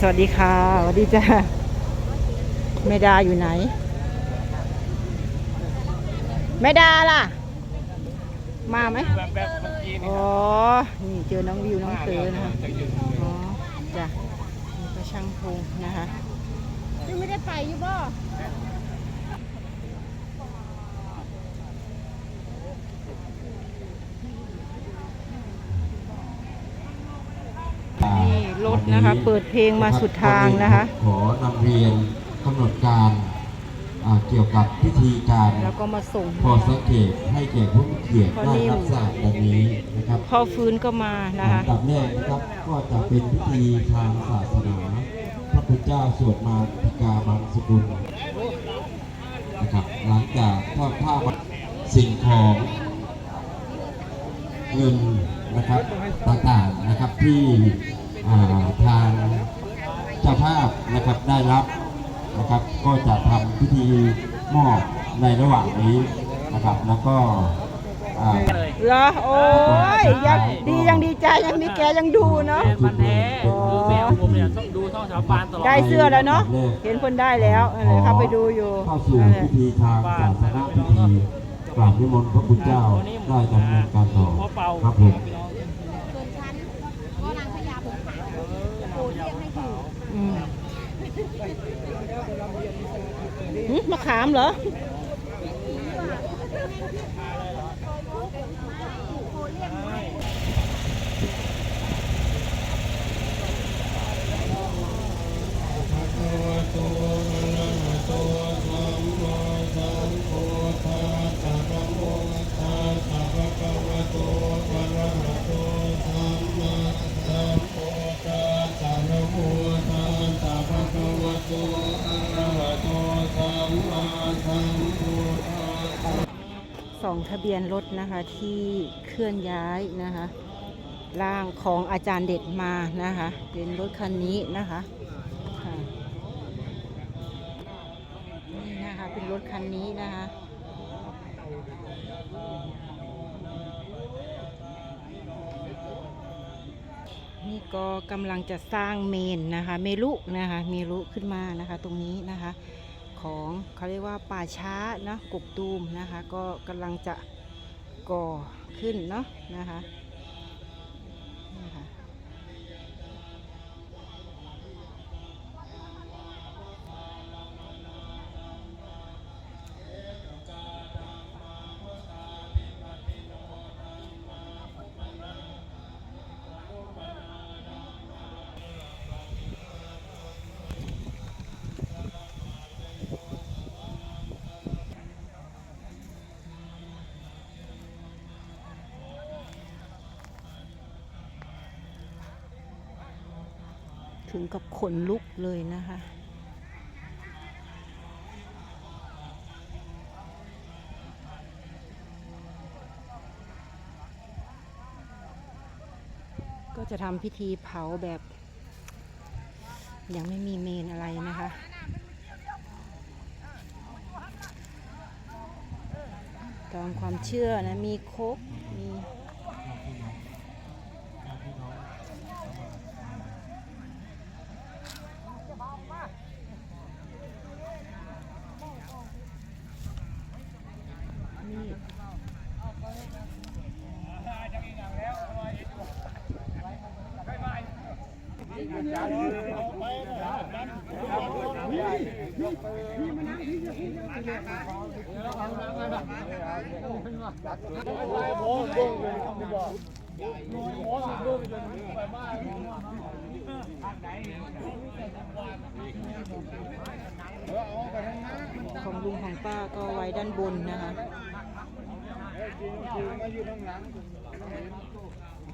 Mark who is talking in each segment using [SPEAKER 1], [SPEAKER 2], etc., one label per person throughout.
[SPEAKER 1] สวัสดีค่ะสวัสดีจ้าแม่ดาอยู่ไหนแม่ดาล่ะ มาไหม
[SPEAKER 2] แบบแบบเมื่อกี้นี่
[SPEAKER 1] อ๋อ นี่เจอน้องวิวน้องเตือนะคะ
[SPEAKER 2] อ๋
[SPEAKER 1] อจ้ะนี่ก็ช่างพงนะคะ
[SPEAKER 3] ยังไม่ได้ไปอยู่บ่
[SPEAKER 1] นี่รถนะคะเปิดเพลงมาสุดทางนะคะ
[SPEAKER 4] ขอนำเรียนกำหนดการอ่าเกี่ยวกับพิธีการ
[SPEAKER 1] แล้วก็มาส่ง
[SPEAKER 4] พอสังเกตให้แก่ผู้เกียรติ
[SPEAKER 1] พอ
[SPEAKER 4] ได้
[SPEAKER 1] นิ่ม
[SPEAKER 4] รับทราบดังนี้นะครับ
[SPEAKER 1] พ่อฟื้นก็มานะคะ
[SPEAKER 4] อันดับแรกนะครับก็จะเป็นพิธีทางศาสนา พระพุทธเจ้าสวดมาติกาบังสกุลนะครับหลังจากทอดผ้าสิ่งของเงินนะครับต่างๆนะครับที่อ่า ทางเจ้าภาพนะครับได้รับนะครับ ก็จะทำพิธีมอบในระหว่างนี้นะครับแล้วก็อ่า
[SPEAKER 2] เลย
[SPEAKER 1] เหรอโอ้ยยังดียังดีใจยังมีแกยังดูเนาะ
[SPEAKER 2] มันแท้คือแมวผมเนี่ยต้องดูท่องสาวปานตลอด
[SPEAKER 1] ได้เสื้อแล้วเนาะเห็นคนได้แล้วเออเข้าไปดูอยู่
[SPEAKER 4] เข้าสู่
[SPEAKER 1] นั่นแหละ
[SPEAKER 4] พิธีทางศาสนาพิธีกราบนิมนต์พระคุณเจ้าได้ดำเนินการต่อ
[SPEAKER 2] พ่อเป่า
[SPEAKER 4] ครับผม
[SPEAKER 2] พี่น้อง
[SPEAKER 3] ส่วนฉันก็นางพญาผมขาวโอ้เรียกให้ถูก
[SPEAKER 1] อืมหึมะขามเหรอ สองทะเบียนรถนะคะที่เคลื่อนย้ายนะคะร่างของอาจารย์เด็ดมานะคะเป็นรถคันนี้นะคะค่ะนี่นะคะเป็นรถคันนี้นะคะนี่ก็กำลังจะสร้างเมนนะคะ เมลุนะคะ เมลุขึ้นมานะคะ ตรงนี้นะคะ ของเขาเรียกว่าป่าช้าเนาะกกตูมนะคะ ก็กำลังจะก่อขึ้นเนาะนะคะ ถึงกับขนลุกเลยนะคะ ก็จะทำพิธีเผาแบบ ยังไม่มีเมนอะไรนะคะตามความเชื่อนะ มีครกมี ของลุงของป้าก็ไว้ด้านบนนะคะ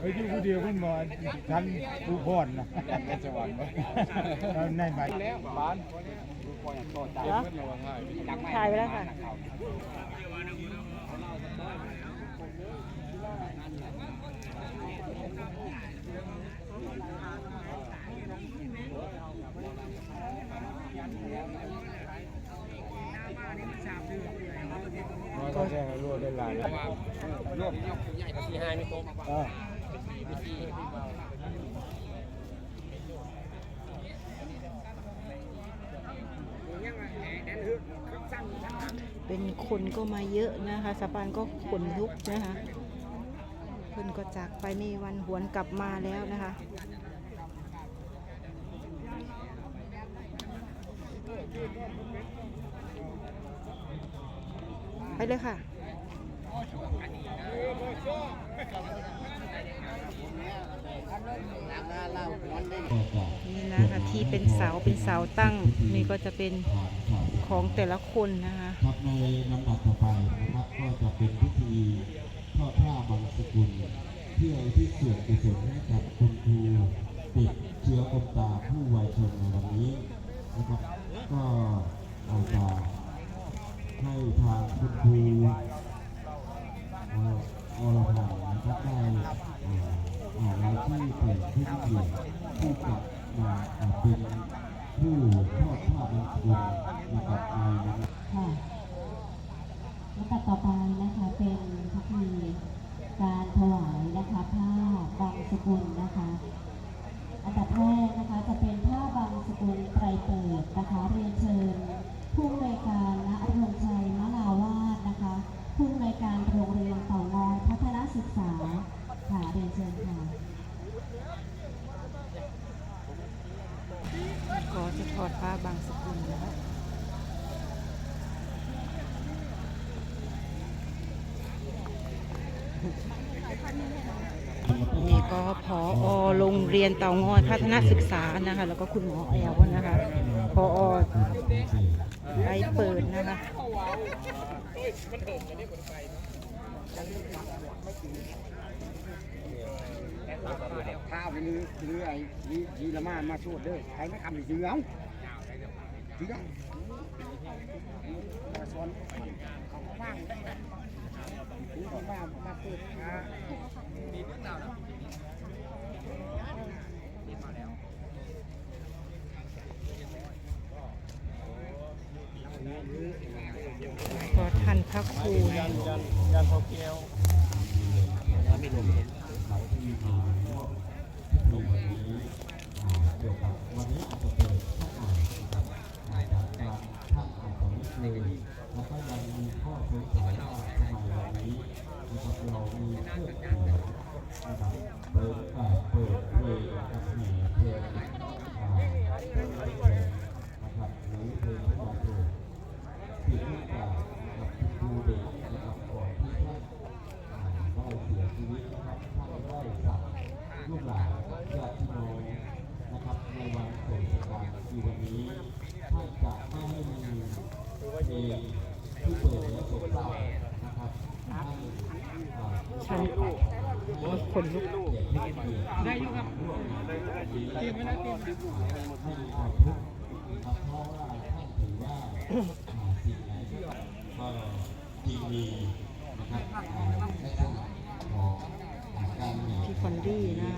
[SPEAKER 2] เฮ้
[SPEAKER 5] ยอยู่ผู้เดียวคุณหมอทันผู้พรนะอยากไปสวรรค์ไหมในใบแล้วบ้าน
[SPEAKER 1] เหรอถ่ายไปแล้วค่ะ
[SPEAKER 5] ก็แจ้งให้รู้ได้หลายแล้วรวบเออ
[SPEAKER 1] เป็นคนก็มาเยอะนะคะสะพานก็ขนลุกนะคะเพิ่อนก็จากไปไม่วันหวนกลับมาแล้วนะคะ ไปเลยค่ะ นี่นะคะที่เป็นเสาเป็นเสาตั้งนี่ก็จะเป็นของแต่ละคนนะคะ
[SPEAKER 4] ครับในลำดับต่อไปนะครับก็จะเป็นพิธีทอดผ้าบางสกุลเพื่อที่ส่วนกุศลให้กับคุณครูติดเชื้อกลตาผู้วัยชนในวันนี้นะครับก็อาจจะ คุณครูอรพันธ์นะครับได้อ่านรายชื่อเปิดผู้ที่เกี่ยวที่จะมาเป็นผู้ทอดผ้าบางสกุลนะครับในวันนี้
[SPEAKER 6] ค่ะลำดับต่อไปนะคะเป็นพิธีการถวายนะคะผ้าบางสกุลนะคะอันดับแรกนะคะจะเป็นผ้าบางสกุลไตรเปิดนะคะเรียนเชิญผู้อำนวยการณอรงชัย การโรงเรียนเต่างอพัฒนศึกษาค่ะเรียนเชิญค่ะ
[SPEAKER 1] ก็จะถอดผ้าบางสกุลนะคะนี่ก็พอโรงเรียนเตางอยพัฒนศึกษานะคะ แล้วก็คุณหมอแอลนะคะพอไปเปิดนะคะ
[SPEAKER 5] ข้าวเป็นเรือไอ้นี่นี่ละมามาสวดเด้อใครไม่ทำหรือเสือเอาเสือมาสอนเขาบ้างถึงมามาเปิดอ่า
[SPEAKER 1] ก็ ท่านพระครูนะ
[SPEAKER 2] ยันยันพอเกลียว
[SPEAKER 4] ลงวันนี้อ่าเกี่ยวกับวันนี้อาจจะเปิดข้ออ่านนะครับอาจจะการท่านอาจจะไม่เคยแล้วก็ยังมีข้อสงสัยว่าทำไมวันนี้นะครับเรามีเครื่องเสียงนะครับเปิดอ่าเปิดเพลงนะครับแห่เพลงอ่าเพลงไร้เพลงนะครับหรือเพลงพระบาทโปรดที่เนื่องจากนะครับครูเด็กนะครับก่อนที่ท่าน อ่าได้เสียชีวิตนะครับท่านได้สั่งลูกหลานญาติพี่น้องนะครับในวันโศก ชะตาคือวันนี้ท่านจะไม่ให้มีเพลงที่เปิดแล้วโศกเศร้านะครับท่านอ่า
[SPEAKER 1] ฉันลุก
[SPEAKER 4] เกียรติให้เกียรติได้ยูครับเตร่วมงานในวันนี้ตีไม่ได้ตีให้มีความทุกข์นะครับเพราะว่าท่านถือว่าสิ่งไหนก็ดีมีนะครับอ่าลักษณะของการเหนื่อย
[SPEAKER 1] พี่ฟอนดีนะ